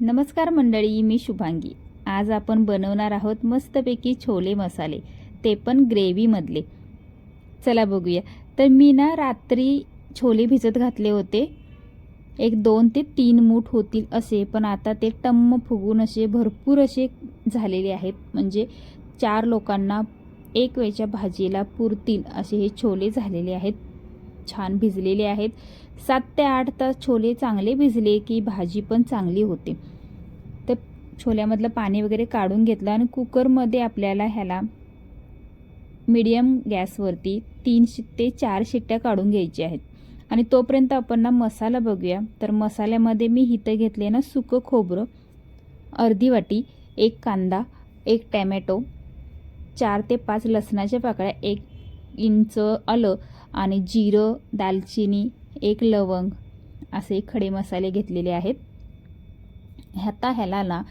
नमस्कार मंडळी मी शुभांगी. आज आपण बनवणार आहोत मस्तपैकी छोले मसाले. ते पण ग्रेव्हीमधले चला बघूया. तर मी ना रात्री छोले भिजत घातले होते. एक दोन ते तीन मूठ होतील असे पण आता ते टम्म फुगून असे भरपूर असे झालेले आहेत. म्हणजे चार लोकांना एक वेळच्या भाजीला पुरतील असे हे छोले झालेले आहेत. छान भिजलेले आहेत. सात ते आठ तास छोले चांगले भिजले की भाजी पण चांगली होते. तर छोल्यामधलं पाणी वगैरे काढून घेतलं आणि कुकरमध्ये आपल्याला ह्याला मीडियम गॅसवरती तीन शि ते चार शिट्ट्या काढून घ्यायच्या आहेत. आणि तोपर्यंत आपण ना मसाला बघूया. तर मसाल्यामध्ये मी हिथं घेतले ना सुकं खोबरं अर्धी वाटी एक कांदा एक टॅमॅटो चार ते पाच लसणाच्या पाकळ्या एक इंच आलं आणि जिरं दालचिनी एक लवंग असे खडे मसाले घेतलेले आहेत. ह्याता ह्याला ना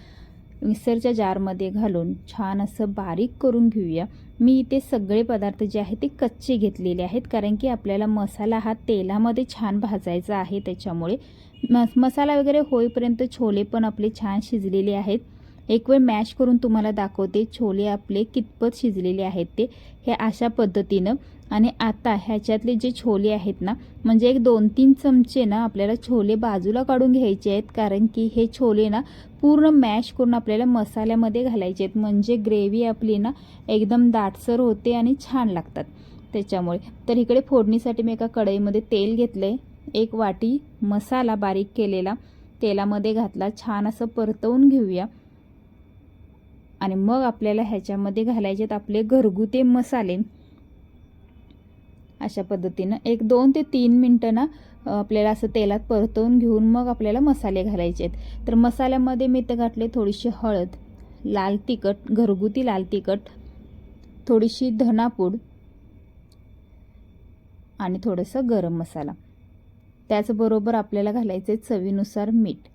मिक्सरच्या जारमध्ये घालून छान असं बारीक करून घेऊया. मी इथे सगळे पदार्थ जे आहेत ते कच्चे घेतलेले आहेत कारण की आपल्याला मसाला हा तेलामध्ये छान भाजायचा आहे त्याच्यामुळे. मस मसाला वगैरे होईपर्यंत छोले पण आपले छान शिजलेले आहेत. एक वेळ मॅश करून तुम्हाला दाखवते छोले आपले कितपत शिजलेले आहेत ते हे अशा पद्धतीनं. आणि आता ह्याच्यातले जे छोले आहेत ना म्हणजे एक दोन तीन चमचे ना आपल्याला छोले बाजूला काढून घ्यायचे आहेत कारण की हे छोले ना पूर्ण मॅश करून आपल्याला मसाल्यामध्ये घालायचे आहेत. म्हणजे ग्रेव्ही आपली ना एकदम दाटसर होते आणि छान लागतात त्याच्यामुळे. तर इकडे फोडणीसाठी मी एका कढईमध्ये तेल घेतलं आहे एक वाटी मसाला बारीक केलेला. तेलामध्ये घातला. छान असं परतवून घेऊया. आणि मग आपल्याला ह्याच्यामध्ये घालायचे आहेत आपले घरगुती मसाले. अशा पद्धतीनं एक दोन ते तीन मिनटं ना आपल्याला असं तेलात परतवून घेऊन मग आपल्याला मसाले घालायचे आहेत. तर मसाल्यामध्ये मी ते घातले थोडीशी हळद लाल तिखट घरगुती लाल तिखट थोडीशी धनापूड आणि थोडंसं गरम मसाला. त्याचबरोबर आपल्याला घालायचं आहे चवीनुसार मीठ.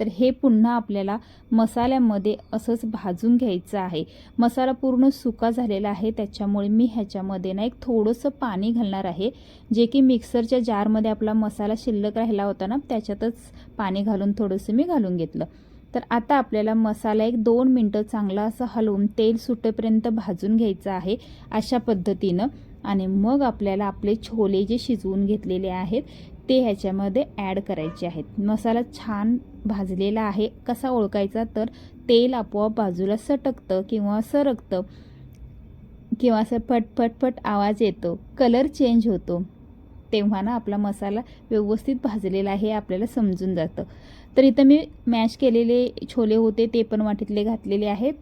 तर हे पुन्हा आपल्याला मसाल्यामध्ये असंच भाजून घ्यायचं आहे. मसाला पूर्ण सुका झालेला आहे. त्याच्यामुळे मी ह्याच्यामध्ये ना एक थोडंसं पाणी घालणार आहे. जे की मिक्सरच्या जारमध्ये आपला मसाला शिल्लक राहिला होता ना त्याच्यातच पाणी घालून थोडंसं मी घालून घेतलं. तर आता आपल्याला मसाला एक दोन मिनटं चांगला असं हलवून तेल सुटेपर्यंत भाजून घ्यायचं आहे अशा पद्धतीनं. आणि मग आपल्याला आपले छोले जे शिजवून घेतलेले आहेत ते ह्याच्यामध्ये ॲड करायचे आहेत. मसाला छान भाजलेला आहे. कसा ओळखायचा तर तेल आपोआप बाजूला सटकतं किंवा सरकतं. किंवा असं फटफटफट आवाज येतो. कलर चेंज होतो. तेव्हा ना आपला मसाला व्यवस्थित भाजलेला आहे आपल्याला समजून जातं. तर इथं मी मॅश केलेले छोले होते ते पण वाटीतले घातलेले आहेत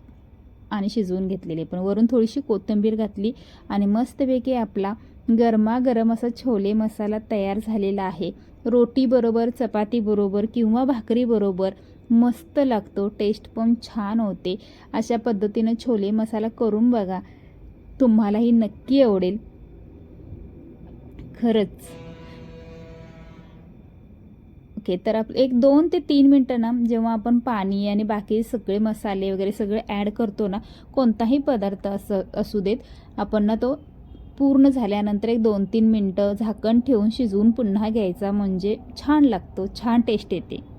आणि शिजवून घेतलेले पण. वरून थोडीशी कोथिंबीर घातली आणि मस्तपैकी आपला गरमागरम असा छोले मसाला तयार झालेला आहे. रोटीबरोबर चपातीबरोबर किंवा भाकरीबरोबर मस्त लागतो टेस्ट पण छान होते. अशा पद्धतीनं छोले मसाला करून बघा. तुम्हालाही नक्की आवडेल. खरंच. ओके तर आप एक दोन ते तीन मिनटं ना जेव्हा आपण पाणी आणि बाकी सगळे मसाले वगैरे सगळे ॲड करतो ना कोणताही पदार्थ असं असू देत आपण ना तो पूर्ण झाल्यानंतर एक दोन तीन मिनटं झाकण ठेवून शिजवून पुन्हा घ्यायचा. म्हणजे छान लागतो. छान टेस्ट येते.